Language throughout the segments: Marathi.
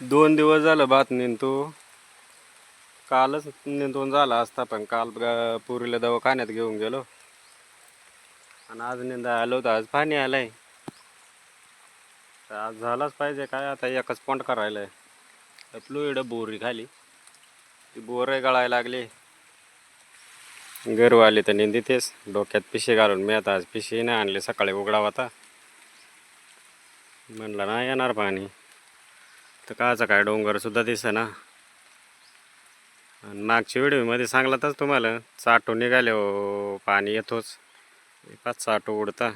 दोन दिवस झालं भात नेतो कालच निंतून झाला असता पण काल पुरीला दवाखान्यात घेऊन गेलो. आणि आज निंदा आलो तर आज पाणी आलंय. तर आज झालाच पाहिजे काय आता एकच पॉंट करायला आपलो इकडं बोरी खाली. ती बोर गळायला लागली. गरव आली तर निंदी तेच डोक्यात पिशे घालून मी आता आज पिशी नाही आणली सकाळी उघडा होता म्हणलं नाही येणार पाणी. तर काचा काय डोंगरसुद्धा दिसे ना आणि मागच्या व्हिडिओमध्ये सांगलातच तुम्हाला चाटो निघाले हो पाणी येतोच. एकाच चाटो उडता.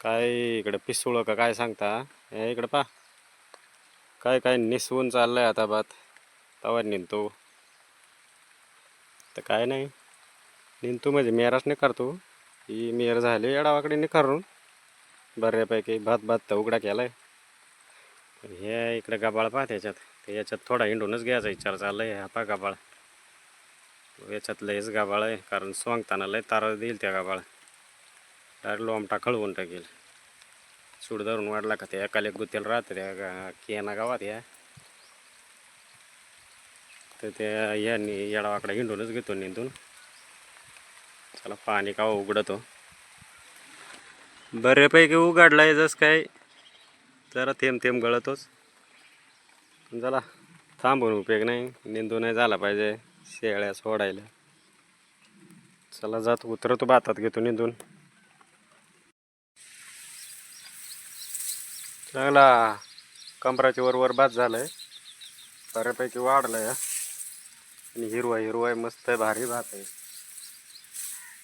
काय इकडं पिसुळं का काय सांगता? हे इकडं पा काय काय निसवून चाललंय आता बात. तवा निंतो. तर काय नाही. निंतू म्हणजे मेराच नाही करतो. ही मेर झाली एडावाकडे निखारून. बऱ्यापैकी भात भात तर उघडा केला आहे पण हे इकडे गबाळ पहा त्याच्यात. ते याच्यात थोडा हिंडूनच घ्यायचा विचार चाललाय हा पा गबाळ. याच्यात लयच गबाळ आहे कारण सोंगताना लय तारा देईल त्या गबाळ. डायरेक्ट लोमटा खळवून टाकेल. सूड धरून वाढला का त्या एकाला एक गुत्तेल राहतं त्या केना कियाना गावात या. तर त्या यांनी येडावाकडे हिंडूनच घेतो निंदून. चला पाणी का उघडतो. बऱ्यापैकी उघडलाय जस काय. जरा थेंब थेंब गळतोच. पण चला थांबून उपयोग नाही. निंदू नाही झाला पाहिजे शेळ्या सोडायला. चला जात उतरतो भातात घेतो निंदून. चांगला कमराच्या वर वर भात झालाय. बऱ्यापैकी वाढलाय आणि हिरवा हिरवा आहे मस्त आहे भारी भात आहे.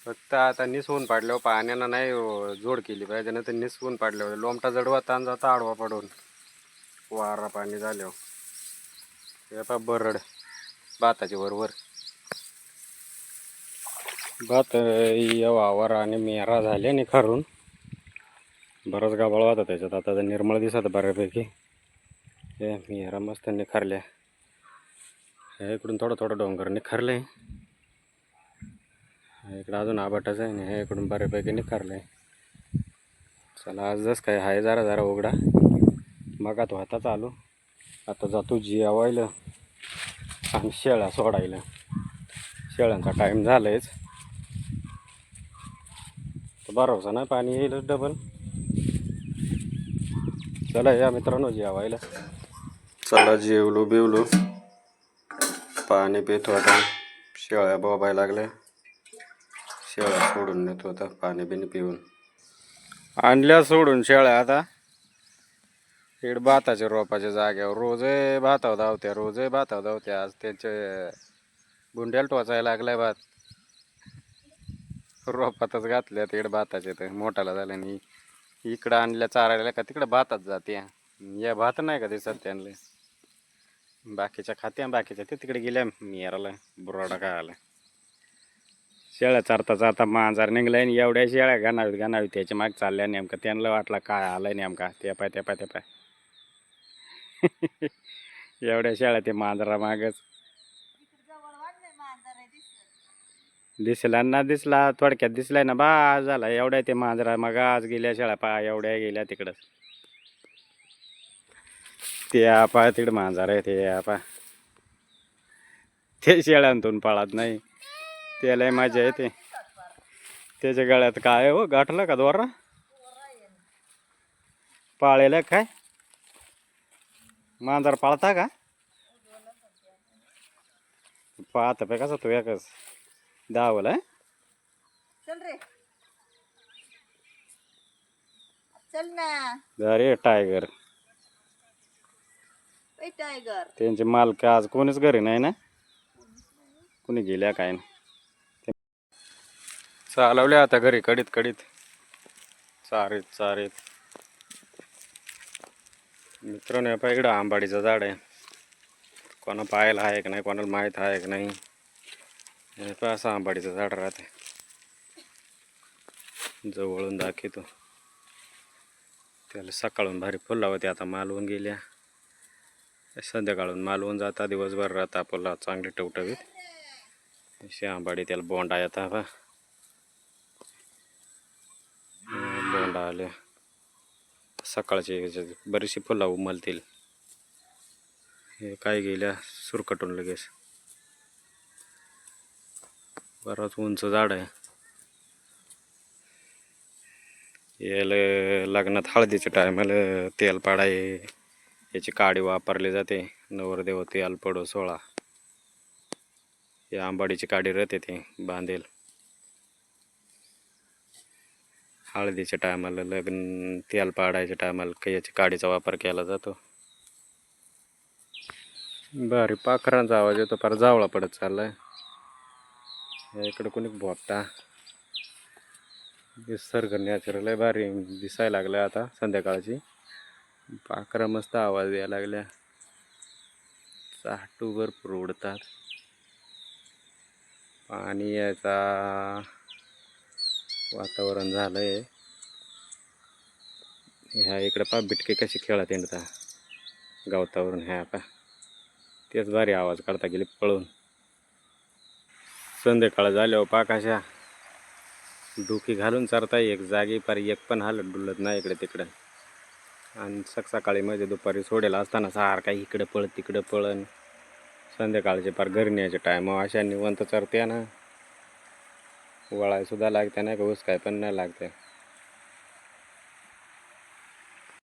फक्त आता निसवून पाडल्यावर हो, पाण्यानं नाही हो, जोड केली पाहिजे ना तर निसवून पाडल्यावर हो. लोमटा जडवा ताण जाता आडवा पडून. वारा पाणी झाल्यावर हो. हे. पा बरड भाताच्या वरवर. भात या वावर आणि मेरा झाले आणि खरून. बराच गाबाळ होता त्याच्यात. आता तर निर्मळ दिसत बऱ्यापैकी. हे मेरा मस्त निखारल्या. हे इकडून थोडं थोडं डोंगर निखारले इकडं अजून आबाटाच आहे आणि हे इकडून बऱ्यापैकी निखारलं आहे चला आज जस काय आहे जरा जरा उघडा. मगात होता चालू. आता जातो जेवायला आणि शेळ्या सोडायला. शेळ्यांचा टाईम झालायच. तर भरोसा नाही पाणी येईलच डबल चला या मित्रांनो जेवायला. चला जेवलो बिवलो. पाणी पितो आता. शेळ्या बोबायला लागल्या. शेळ्या सोडून नेतो आता पाणी बिणी पिऊन. आणल्या सोडून शेळ्या आता. इकडे भाताच्या रोपाच्या जाग्यावर. रोजही भातावर धावत्या रोजही भातावर धावत्या. आज त्याचे गुंड्याला टोचायला लागलाय भात. रोपातच घातल्या तिकडे भाताचे तर मोठाला झालं आणि इकडं आणल्या चारायला का तिकडं भातात जाते या भात नाही का दिसत त्यांना बाकीच्या खात्या बाकीच्या ते तिकडे गेल्या मियाराला बुराडा काय आला शेळ्या चारता चारता मांजार निघलाय आणि एवढ्या शेळ्या घाणावीत घाणावीत त्याच्या माग चालल्या नेमकं. त्यांना वाटलं काय आलं नेमका. ते पाय ते पाय ते पाय. एवढ्या शेळ्या ते मांजरा मागच दिसला ना दिसला थोडक्यात दिसलाय ना बा झाला. एवढ्या ते मांजरा मग आज गेल्या शेळ्या पा एवढ्या गेल्या तिकडं ते आपा तिकडं मांजर आहे ते आपा. ते शेळ्यांतून पळत नाही. त्याला मजा येते. त्याच्या गळ्यात काय आहे हो गाठलं का दोरा? पाळेला काय? मांजर पाळता का? पाहता पे कसा तू एकच दावला अरे टायगर. टायगर. त्यांचे मालक आज कोणीच घरी नाही ना? कोणी गेल्या काय नाही चालवल्या आता घरी कडीत कडीत. चारीत चारीत. मित्रांनो या पहा इकडं आंबाडीचं झाड आहे. कोणा पाहायला आहे की नाही कोणाला माहीत आहे की नाही. हे असं आंबाडीचं झाड राहते जवळून दाखवतो. त्याला सकाळून भारी फुलं होते आता मालवून गेल्या. संध्याकाळून मालवून जाता दिवसभर राहता फुला चांगले टवटवीत. अशी आंबाडी त्याला बोंडा येता बोंडा आले. सकाळची याच्यात बरीचशी फुलं उमलतील. हे काय गेल्या सुरकटून लगेच. बराच उंच झाड आहे. याला लग्नात हळदीच्या टायमाला तेल पाडाय याची काडी वापरली जाते. नवरदेव तेल पडो सोळा. या आंबाडीची काडी राहते ते बांधेल. हळदीच्या टायमाला लग्न तेल पाडायच्या टायमाला काही याच्या काडीचा वापर केला जातो. भारी पाखरांचा आवाज येतो फार जावळा पडत चाललाय. या इकडे कोणी भोपटा. निसर्ग नॅचरल आहे भारी दिसायला लागलं आता संध्याकाळची. पाखरं मस्त आवाज यायला लागल्या. चाटू भरपूर उडतात. पाणी याचा वातावरण झालंय. ह्या इकडं पा बिटके कशी खेळत येणता गवतावरून ह्या पा तेच भारी आवाज काढता गेले पळून. संध्याकाळ झाल्यावर पाकाशा डोकी घालून चारता एक जागी पार एक पण हालत डुलत नाही इकडे तिकडं. आणि सक सकाळी मध्ये दुपारी सोडेला असताना सारखा इकडे पळ तिकडे पळण. संध्याकाळचे पार घरी न्यायचे टायम अशा निवंत चरते ना. वळाय सुद्धा लागते नाही का? उस काय पण नाही लागते.